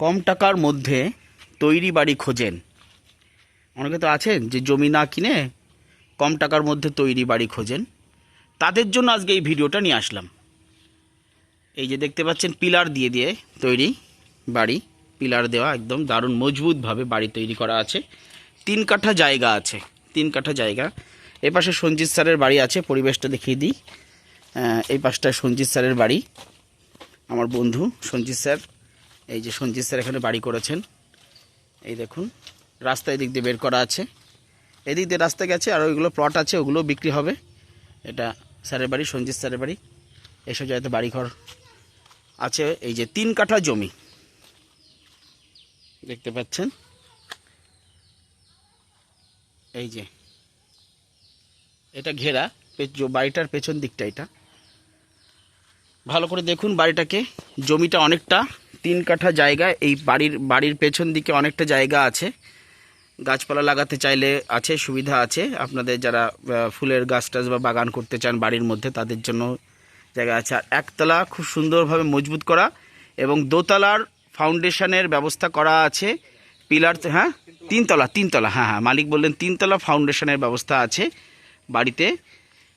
কম টাকার মধ্যে তৈরি বাড়ি খোঁজেন। অনেকে তো আছেন যে জমি না কিনে কম টাকার মধ্যে তৈরি বাড়ি খোঁজেন। তাদের জন্য আজকে এই ভিডিওটা নিয়ে আসলাম। এই যে দেখতে পাচ্ছেন, পিলার দিয়ে দিয়ে তৈরি বাড়ি। পিলার দেওয়া একদম দারুণ মজবুতভাবে বাড়ি তৈরি করা আছে। তিন কাঠা জায়গা আছে, তিন কাঠা জায়গা। এই পাশে সঞ্জিত স্যারের বাড়ি আছে, পরিবেশটা দেখিয়ে দিই। এই পাশটায় সঞ্জিত স্যারের বাড়ি। আমার বন্ধু সঞ্জিত স্যার। এই যে সঞ্জিত স্যার এখানে বাড়ি করেছেন। এই দেখুন রাস্তা এদিক দিয়ে বের করা আছে। এদিক দিয়ে রাস্তা গেছে আর ওইগুলো প্লট আছে ওগুলো বিক্রি হবে। এটা স্যারের বাড়ি, সঞ্জিত স্যারের বাড়ি। এসব জায়গাতে বাড়িঘর আছে। এই যে তিন কাঠা জমি। দেখতে পাচ্ছেন? এই যে এটা ঘেরা বাড়িটার পেছন দিকটা এটা। ভালো করে দেখুন বাড়িটাকে। জমিটা অনেকটা তিন কাঠা জায়গা, এই বাড়ির বাড়ির পেছন দিকে অনেকটা জায়গা আছে। গাছপালা লাগাতে চাইলে আছে, সুবিধা আছে। আপনাদের যারা ফুলের গাছ টাছ বা বাগান করতে চান বাড়ির মধ্যে, তাদের জন্য জায়গা আছে। আর একতলা খুব সুন্দরভাবে মজবুত করা এবং দোতলার ফাউন্ডেশনের ব্যবস্থা করা আছে। পিলার হ্যাঁ? তিনতলা তিনতলা হ্যাঁ হ্যাঁ মালিক বললেন তিনতলা ফাউন্ডেশনের ব্যবস্থা আছে বাড়িতে।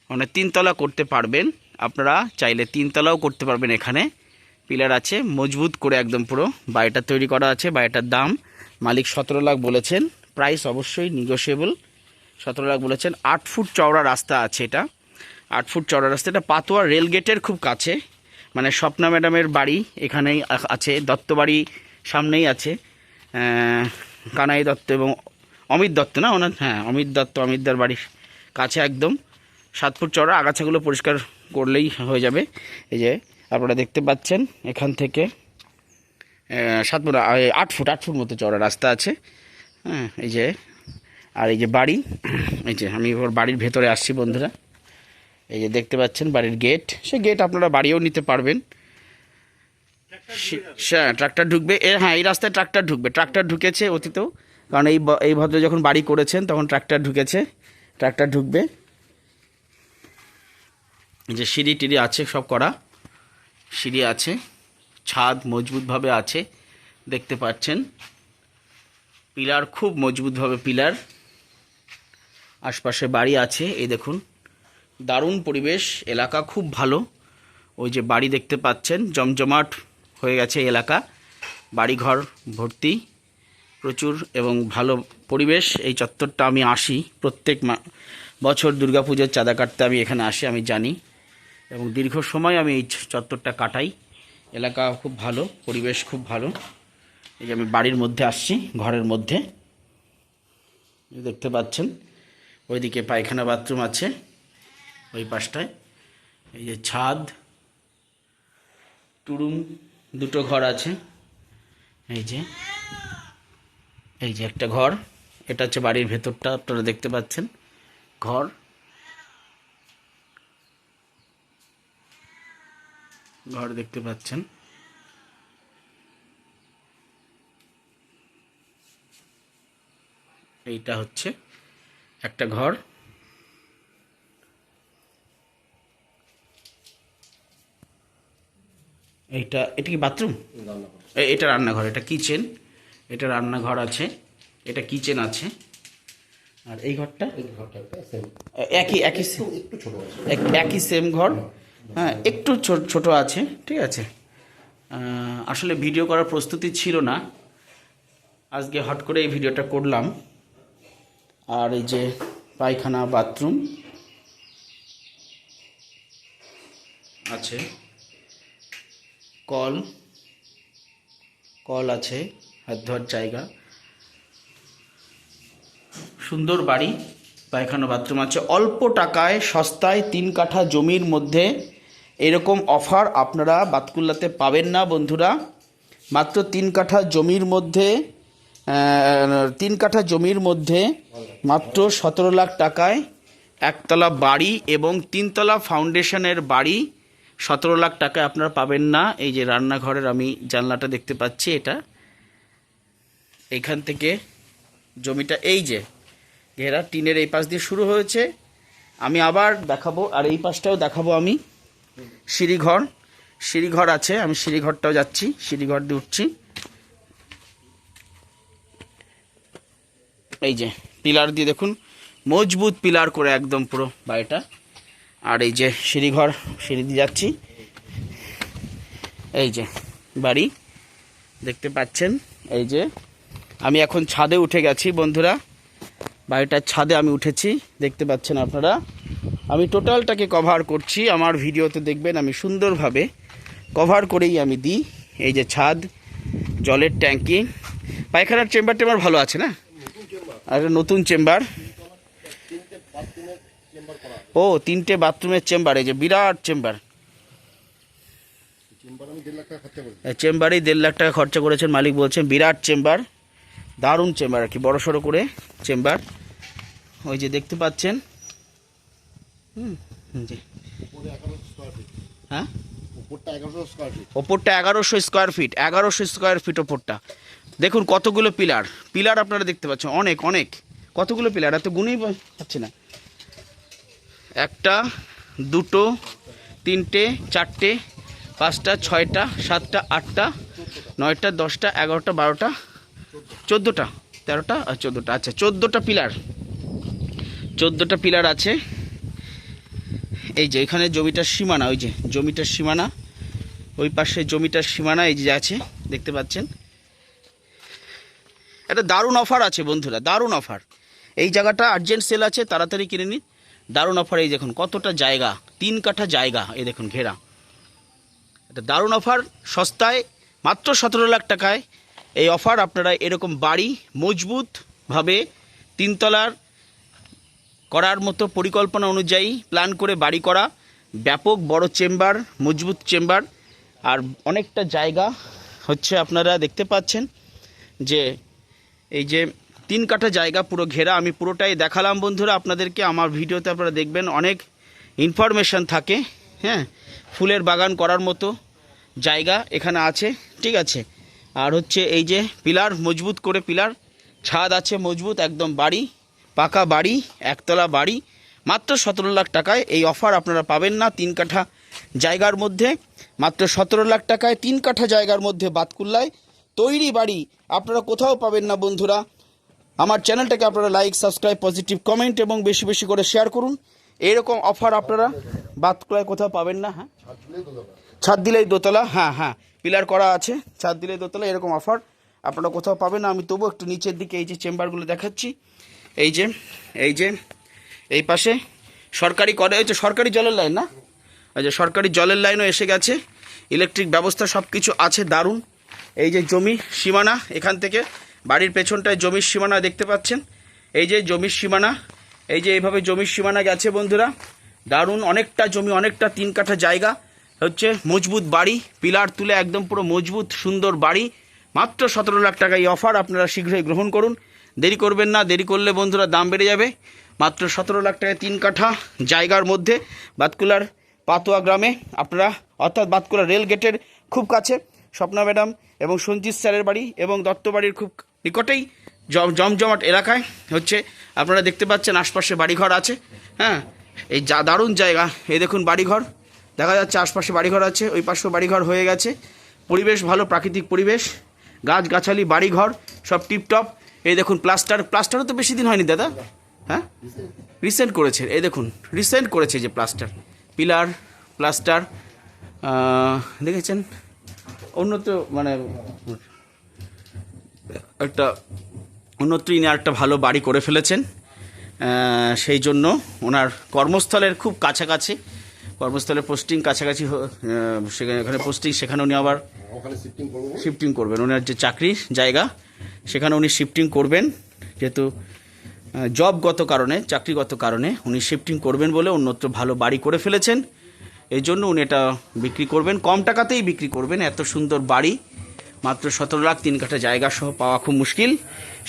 মানে তিনতলা করতে পারবেন, আপনারা চাইলে তিনতলাও করতে পারবেন এখানে। পিলার আছে, মজবুত করে একদম পুরো। বাড়িটা তৈরি করা আছে, বাড়িটার দাম। মালিক সতেরো লাখ বলেছেন প্রাইস অবশ্যই নিগোসিয়েবল সতেরো লাখ বলেছেন, আট ফুট চওড়া রাস্তা আছে এটা। আট ফুট চওড়া রাস্তা, এটা পাতোয়া রেল গেটের খুব কাছে। মানে স্বপ্না ম্যাডামের বাড়ি এখানেই আছে দত্ত বাড়ি সামনেই আছে। কানাই দত্ত এবং অমিত দত্ত না ওনার? হ্যাঁ অমিত দত্ত, অমিতদার বাড়ির কাছে একদম। সাত ফুট চওড়া, আগাছাগুলো পরিষ্কার করলেই হয়ে যাবে। এই যে আপনারা দেখতে পাচ্ছেন এখান থেকে সাত ফুট আট ফুট আট ফুট মতো চড়া রাস্তা আছে। হ্যাঁ এই যে, আর এই যে বাড়ি, এই যে, আমি ওর বাড়ির ভেতরে আসছি বন্ধুরা। এই যে দেখতে পাচ্ছেন বাড়ির গেট, সে গেট আপনারা বাড়িও নিতে পারবেন। হ্যাঁ ট্রাক্টর ঢুকবে, এ হ্যাঁ এই রাস্তায় ট্রাক্টর ঢুকবে, ট্রাক্টর ঢুকেছে অতীতেও। কারণ এই এই ভদ্র যখন বাড়ি করেছেন, তখন ট্রাক্টর ঢুকেছে, ট্রাক্টর ঢুকবে। যে সিঁড়ি টিড়ি আছে, সব করা। সিঁড়ি আছে, ছাদ মজবুতভাবে আছে, দেখতে পাচ্ছেন। পিলার খুব মজবুতভাবে পিলার। আশপাশে বাড়ি আছে, এই দেখুন। দারুণ পরিবেশ, এলাকা খুব ভালো। ওই যে বাড়ি দেখতে পাচ্ছেন, জমজমাট হয়ে গেছে এলাকা। বাড়িঘর ভর্তি, প্রচুর এবং ভালো পরিবেশ। এই চত্বরটা আমি আসি, প্রত্যেক বছর দুর্গাপুজোর চাঁদা কাটতে আমি এখানে আসি, আমি জানি। এবং দীর্ঘ সময় আমি এই চত্বরটা কাটাই। এলাকা খুব ভালো, পরিবেশ খুব ভালো। এই যে আমি বাড়ির মধ্যে আসছি, ঘরের মধ্যে। দেখতে পাচ্ছেন, ওইদিকে পায়খানা বাথরুম আছে, ওই পাশটায়। এই যে ছাদ, টুরুম, দুটো ঘর আছে। এই যে এই যে একটা ঘর, এটা হচ্ছে বাড়ির ভেতরটা, আপনারা দেখতে পাচ্ছেন। ঘর ঘর দেখতে পাচ্ছেন। এইটা হচ্ছে একটা ঘর। এইটা এটা কি বাথরুম? এটা রান্নাঘর এটা কিচেন। এটা রান্নাঘর আছে এটা কিচেন আছে। আর এই ঘরটা? একই একই একই সেম ঘর। হ্যাঁ একটু ছোট আছে, ঠিক আছে? আসলে ভিডিও করার প্রস্তুতি ছিল না। আজকে হট করে এই ভিডিওটা করলাম। আর এই যে পায়খানা, বাথরুম আছে, কল কল আছে, হাত ধোয়ার জায়গা। সুন্দর বাড়ি, পায়খানা, বাথরুম আছে। অল্প টাকায় সস্তায় তিন কাঠা জমির মধ্যে এরকম অফার আপনারা বাতকুল্লাতে পাবেন না, বন্ধুরা। মাত্র তিন কাঠা জমির মধ্যে তিন কাঠা জমির মধ্যে মাত্র সতেরো লাখ টাকায় একতলা বাড়ি এবং তিনতলা ফাউন্ডেশনের বাড়ি সতেরো লাখ টাকায় আপনারা পাবেন না। এই যে রান্নাঘরের আমি জানলাটা দেখতে পাচ্ছি এটা। এখান থেকে জমিটা এই যে, ঘেরা টিনের এই পাশ দিয়ে শুরু হয়েছে। আমি আবার দেখাবো, আর এই পাশটাও দেখাবো আমি। সিঁড়িঘর। সিঁড়িঘর আছে, আমি সিঁড়িঘরটাও যাচ্ছি, সিঁড়িঘর দিয়ে উঠছি। এই যে, পিলার দিয়ে দেখুন, মজবুত পিলার করে একদম পুরো বাড়িটা। আর এই যে সিঁড়িঘর, সিঁড়ি দিয়ে যাচ্ছি। এই যে বাড়ি, দেখতে পাচ্ছেন, এই যে। আমি এখন ছাদে উঠে গেছি, বন্ধুরা। বাড়িটার ছাদে আমি উঠেছি, দেখতে পাচ্ছেন আপনারা। আমি টোটালটাকে কভার করছি। আমার ভিডিওতে দেখবেন আমি সুন্দরভাবে কভার করেই আমি দিই। এই যে ছাদ, জলের ট্যাঙ্কি। পায়খানার চেম্বার টেম্বার ভালো আছে না? আর নতুন চেম্বার ও, তিনটে বাথরুমের চেম্বার এই যে বিরাট চেম্বার চেম্বারেই দেড় লাখ টাকা খরচা করেছেন মালিক বলছেন, বিরাট চেম্বার দারুণ চেম্বার আর কি বড় সড়ো করে চেম্বার ওই যে দেখতে পাচ্ছেন। হুম জি। হ্যাঁ? ওপরটা এগারোশো স্কোয়ার ফিট এগারোশো স্কোয়ার ফিট ওপরটা দেখুন কতগুলো পিলার পিলার আপনারা দেখতে পাচ্ছেন অনেক অনেক। কতগুলো পিলার? এত গুনেই পা- পাচ্ছি না। একটা দুটো তিনটে চারটে পাঁচটা ছয়টা সাতটা আটটা নয়টা দশটা এগারোটা বারোটা চোদ্দোটা তেরোটা আর চোদ্দোটা। আচ্ছা চোদ্দোটা পিলার। চোদ্দোটা পিলার আছে। এই যে এখানে জমিটার সীমানা, ওই যে জমিটার সীমানা, ওই পাশে জমিটার সীমানা এই যে আছে, দেখতে পাচ্ছেন। একটা দারুণ অফার আছে বন্ধুরা, দারুণ অফার। এই জায়গাটা আর্জেন্ট সেল আছে, তাড়াতাড়ি কিনে নিন। দারুণ অফার, এই দেখুন কতটা জায়গা, তিন কাঠা জায়গা, এই দেখুন ঘেরা। এটা দারুণ অফার, সস্তায়, মাত্র সতেরো লাখ টাকায়। এই অফার আপনারা এরকম বাড়ি মজবুতভাবে তিনতলার করার মতো পরিকল্পনা অনুযায়ী প্ল্যান করে বাড়ি করা, ব্যাপক বড় চেম্বার মজবুত চেম্বার আর অনেকটা জায়গা হচ্ছে আপনারা দেখতে পাচ্ছেন যে এই যে তিন কাঠা জায়গা পুরো ঘেরা। আমি পুরোটাই দেখালাম বন্ধুরা আপনাদেরকে। আমার ভিডিওতে আপনারা দেখবেন অনেক ইনফরমেশান থাকে হ্যাঁ? ফুলের বাগান করার মতো জায়গা এখানে আছে, ঠিক আছে? আর হচ্ছে এই যে পিলার, মজবুত করে পিলার, ছাদ আছে মজবুত, একদম বাড়ি। পাকা বাড়ি, একতলা বাড়ি, মাত্র সতেরো লাখ টাকায় এই অফার আপনারা পাবেন না তিন কাঠা জায়গার মধ্যে। মাত্র সতেরো লাখ টাকায় তিন কাঠা জায়গার মধ্যে বাতকুল্লায় তৈরি বাড়ি আপনারা কোথাও পাবেন না বন্ধুরা। আমার চ্যানেলটাকে আপনারা লাইক সাবস্ক্রাইব পজিটিভ কমেন্ট এবং বেশি বেশি করে শেয়ার করুন। এরকম অফার আপনারা বাতকুলায় কোথাও পাবেন না হ্যাঁ? ছাদ দিলেই দোতলা হ্যাঁ হ্যাঁ পিলার করা আছে, ছাদ দিলেই দোতলা, এরকম অফার আপনারা কোথাও পাবেন না। আমি তবু একটু নিচের দিকে এই যে চেম্বারগুলো দেখাচ্ছি। এই যে এই যে, এই পাশে সরকারি করে হচ্ছে সরকারি জলের লাইন না? ওই যে সরকারি জলের লাইনও এসে গেছে, ইলেকট্রিক ব্যবস্থা সব কিছু আছে, দারুণ। এই যে জমি সীমানা, এখান থেকে বাড়ির পেছনটায় জমির সীমানা দেখতে পাচ্ছেন। এই যে জমির সীমানা, এই যে এইভাবে জমির সীমানা গেছে বন্ধুরা, দারুণ। অনেকটা জমি, অনেকটা তিন কাঠা জায়গা, হচ্ছে মজবুত বাড়ি, পিলার তুলে একদম পুরো মজবুত, সুন্দর বাড়ি। মাত্র সতেরো লাখ টাকা এই অফার, আপনারা শীঘ্রই গ্রহণ করুন। দেরি করবেন না, দেরি করলে বন্ধুরা দাম বেড়ে যাবে। মাত্র সতেরো লাখ টাকায় তিন কাঠা জায়গার মধ্যে বাতকুলার পাতুয়া গ্রামে আপনারা, অর্থাৎ বাতকুলা রেল গেটের খুব কাছে, স্বপ্না ম্যাডাম এবং সঞ্জিত স্যারের বাড়ি এবং দত্ত বাড়ির খুব নিকটেই জম, জমজমাট এলাকায় হচ্ছে, আপনারা দেখতে পাচ্ছেন আশপাশে বাড়িঘর আছে। হ্যাঁ এই যা, দারুণ জায়গা। এই দেখুন বাড়িঘর। দেখা যাচ্ছে আশপাশে বাড়িঘর আছে, ওই পাশেও বাড়িঘর হয়ে গেছে। পরিবেশ ভালো, প্রাকৃতিক পরিবেশ। গাছগাছালি, বাড়িঘর, সব টিপটপ। এই দেখুন প্লাস্টার প্লাস্টারও তো বেশি দিন হয়নি, দাদা। হ্যাঁ? রিসেন্ট করেছে, এই দেখুন রিসেন্ট করেছে যে প্লাস্টার পিলার প্লাস্টার দেখেছেন? উন্নত মানে একটা উন্নত ইনি একটা ভালো বাড়ি করে ফেলেছেন। সেই জন্য ওনার কর্মস্থলের খুব কাছাকাছি। কর্মস্থলের পোস্টিং কাছাকাছি সেখানে এখানে পোস্টিং সেখানে উনি আবার শিফটিং করবেন। ওনার যে চাকরির জায়গা সেখানে উনি শিফটিং করবেন। যেহেতু জবগত কারণে, চাকরিগত কারণে উনি শিফটিং করবেন বলে অন্যত্র ভালো বাড়ি করে ফেলেছেন। এই জন্য উনি এটা বিক্রি করবেন। কম টাকাতেই বিক্রি করবেন। এত সুন্দর বাড়ি, মাত্র সতেরো লাখ তিন কাঠা জায়গা সহ পাওয়া খুব মুশকিল।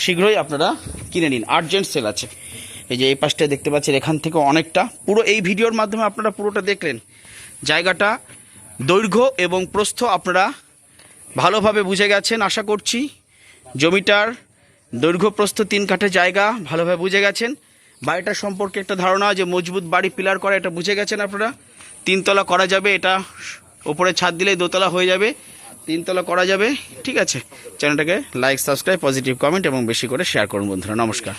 শীঘ্রই আপনারা কিনে নিন। আর্জেন্ট সেল আছে। এই যে এই পাশটা দেখতে পাচ্ছেন, এখান থেকে অনেকটা। পুরো এই ভিডিওর মাধ্যমে আপনারা পুরোটা দেখলেন। জায়গাটা, দৈর্ঘ্য এবং প্রস্থ আপনারা ভালোভাবে বুঝে গেছেন, আশা করছি। জমিটার দৈর্ঘ্য, প্রস্থ তিন কাঠা জায়গা, ভালোভাবে বুঝে গেছেন। বাড়িটার সম্পর্কে একটা ধারণা যে মজবুত বাড়ি পিলার করা, এটা বুঝে গেছেন আপনারা। তিনতলা করা যাবে, এটা ওপরে ছাদ দিলেই দোতলা হয়ে যাবে। তিনতলা করা যাবে, ঠিক আছে। চ্যানেলটাকে লাইক, সাবস্ক্রাইব, পজিটিভ কমেন্ট এবং বেশি করে শেয়ার করুন বন্ধুরা। নমস্কার।